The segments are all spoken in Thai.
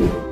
เ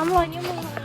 อ้ยปะทำรอยนิ้วมือ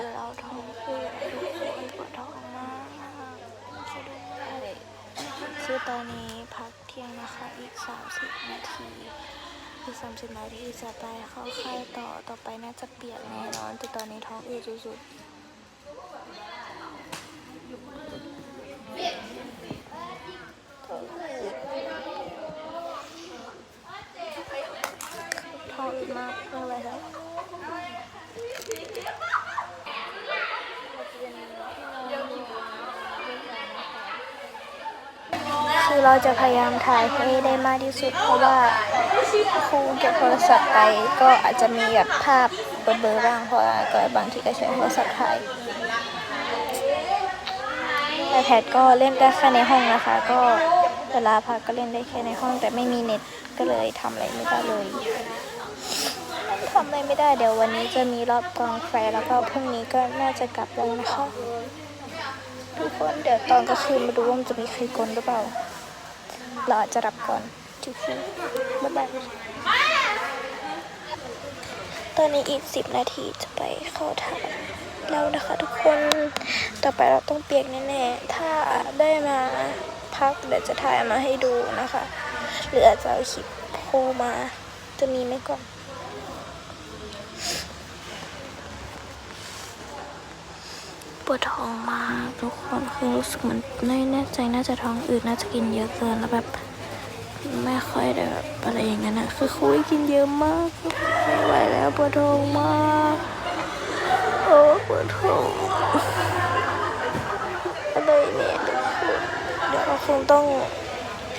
คือเราท้องเสียทุกคนปวดท้องมากช่วยด้วยคือตอนนี้พักเที่ยงนะคะอีก 30 นาทีอีก 30 นาทีจะไปเข้าค่ายต่อต่อไปน่าจะเปียกแน่นอน แต่ตอนนี้ท้องอืดสุดๆท้องอืดมากเรื่อะไรครับ คือเราจะพยายามถ่ายให้ได้มากที่สุด เพราะว่าครูเก็บโทรศัพท์ไปก็อาจจะมีแบบภาพเบลอๆบ้างเพราะว่าก็บางทีก็ใช้โทรศัพท์ถ่าย iPad ก็เล่นได้แค่ในห้องนะคะ ก็เวลาพักก็เล่นได้แค่ในห้อง แต่ไม่มีเน็ตก็เลยทำอะไรไม่ได้เลยทำอะไรไม่ได้เดี๋ยววันนี้จะมีรอบกองไฟแล้วก็พรุ่งนี้ก็น่าจะกลับแล้วนะคะทุกคนเดี๋ยวตอนกลางคืนมาดูว่ามันจะมีใครกลนหรือเปล่า เราอาจจะรับก่อนชิวๆบ๊ายบายตอนนี้อีกสิบนาทีจะไปเข้าถ่ายแล้วนะคะทุกคนต่อไปเราต้องเปียกแน่ๆถ้าได้มาพักเดี๋ยวจะถ่ายมาให้ดูนะคะ หรืออาจจะเอาคลิปโพมาจะมีไหมก่อน ปวดท้องมากทุกคนคือรู้สึกเหมือนไม่แน่ใจน่าจะท้องอืดน่าจะกินเยอะเกินแล้วแบบไม่ค่อยได้แบบอะไรอย่างนั้นนะคือคุยกินเยอะมากไม่ไหวแล้วปวดท้องมากโอ้ปวดท้องอะไรเนี่ยทุกคนเดี๋ยวเราคงต้อง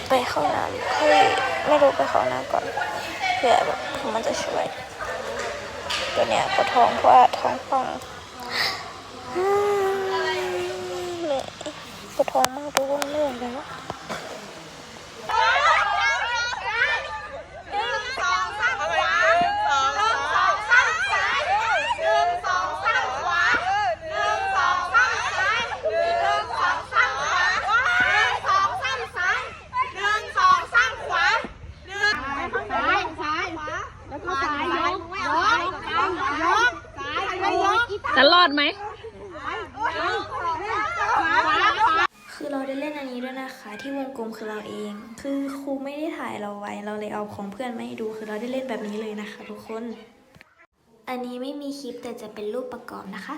ไปเข้าน้ำค่อยไม่รู้ไปเข้าน้ำก่อนเผื่อแบบมันจะช่วยตัวเนี้ยปวดท้องเพราะว่าท้องป่อง อืมเหนื่อย ปวดท้องมากทุกคนเหนื่อแล้ว จะรอดไหม คือเราได้เล่น อันนี้ด้วยนะคะ ที่วงกลมคือเราเอง คือครูไม่ได้ถ่ายเราไว้ เราเลยเอาของเพื่อนมาให้ดูคือเราได้เล่นแบบนี้เลยนะคะ ทุกคน อันนี้ไม่มีคลิปแต่จะเป็นรูปประกอบนะคะ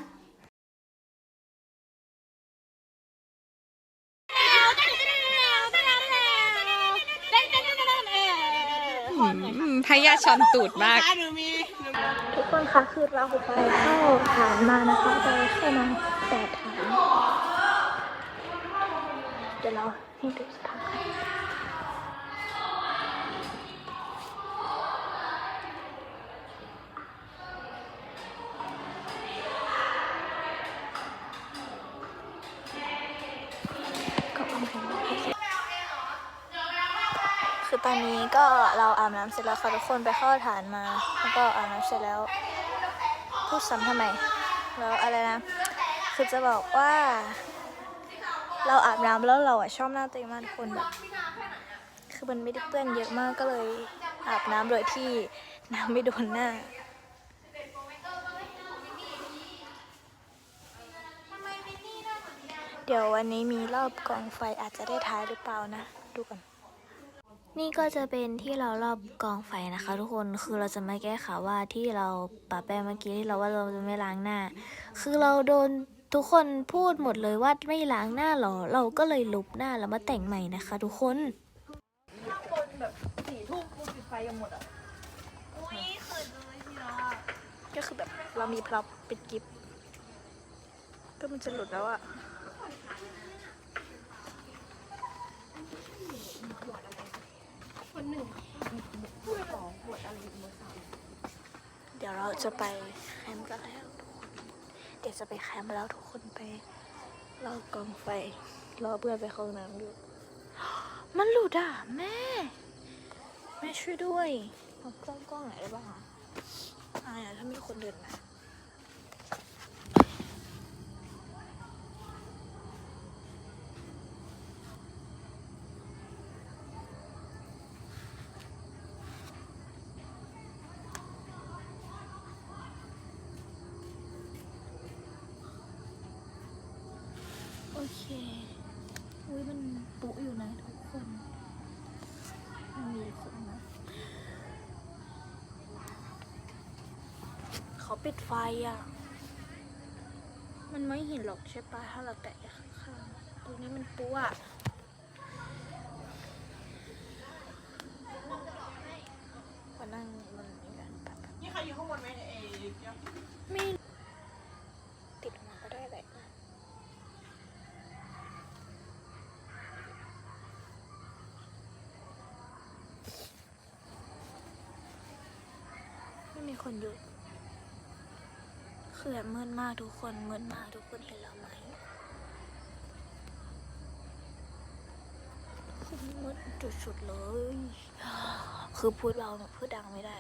พยาชอนตูดมาก ทุกคนคะคือเราไปเข้าฐานมานะคะไปเข้ามาแปดฐาน เดี๋ยวเราให้ดูสถานการณ์ก็ประมาณนี้คือตอนนี้ก็เราอาบน้ำเสร็จแล้วค่ะทุกคนไปเข้าฐานมา แล้วก็อาบน้ำเสร็จแล้วพูดซ้ำทำไมแล้วอะไรนะคือจะบอกว่า เราอาบน้ำแล้วเราอะชอบหน้าตัวเองมากทุกคนแบบคือมันไม่ได้เปื้อนเยอะมากก็เลยอาบน้ำโดยที่น้ำไม่โดนหน้าเดี๋ยววันนี้มีรอบกองไฟอาจจะได้ท้ายหรือเปล่านะ ดูกัน นี่ก็จะเป็นที่เรารอบกองไฟนะคะ ทุกคนคือเราจะมาแก้ข่าวว่าที่เราปะแป้งเมื่อกี้ที่เราว่าเราจะไม่ล้างหน้า คือเราโดน ทุกคนพูดหมดเลยว่าไม่ล้างหน้าหรอ เราก็เลยลบหน้าแล้วมาแต่งใหม่นะคะ ทุกคนก็คือแบบเรามีพร็อพเป็นกิฟต์ก็มันจะหลุดแล้วอะเดี๋ยวเราจะไปแคมป์กันแล้ว เดี๋ยวจะไปแคมป์แล้วทุกคนไปรอกองไฟรอเพื่อนไปเข้าห้องน้ำอยู่มันหลุดอะแม่ แม่ช่วยด้วยเอากล้องกล้องไหนได้บ้างอะอายอะถ้ามีคนเดินมา อเค อุ้ยมันปุอยู่นะทุกคนมันมีคนนะเขาปิดไฟอะ มันไม่เห็นหรอกใช่ปะถ้าเราแตะข้างๆตรงนี้มันปุ๊อะมานั่งบนนี้กันแบบนี่ใครอยู่ข้างบนไหมเอเดี๋ยวไม่ติดออกมาก็ได้แหละ คนหยุด คือแบบมืดมากทุกคนมืดมากทุกคนเห็นเราไหมคือมืดจุดสุดๆเลย คือพูดเบาหนูพูดดังไม่ได้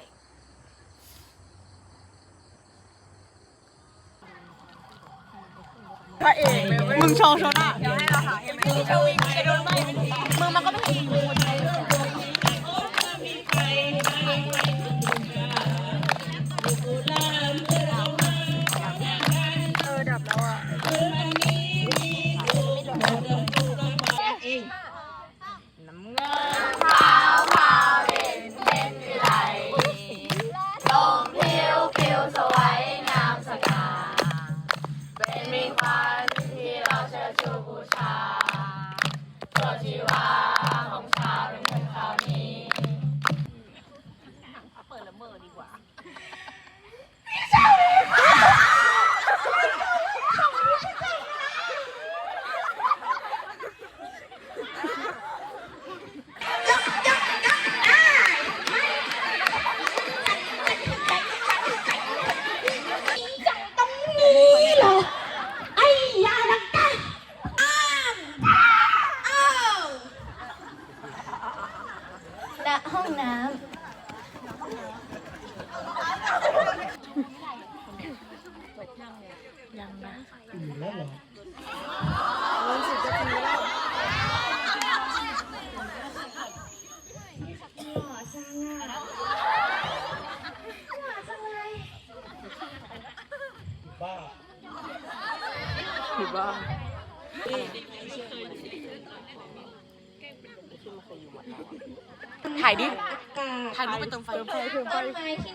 พระเอกเลยเว้ยมึงโชว์โชว์หน้าเดี๋ยวให้เราหาเห็นไหมที่จะวิ่งไปโดนไม่ ถ่ายดิถ่ายรูปไปเติมไฟเติมไฟเติมไฟ ต้นไม้ที่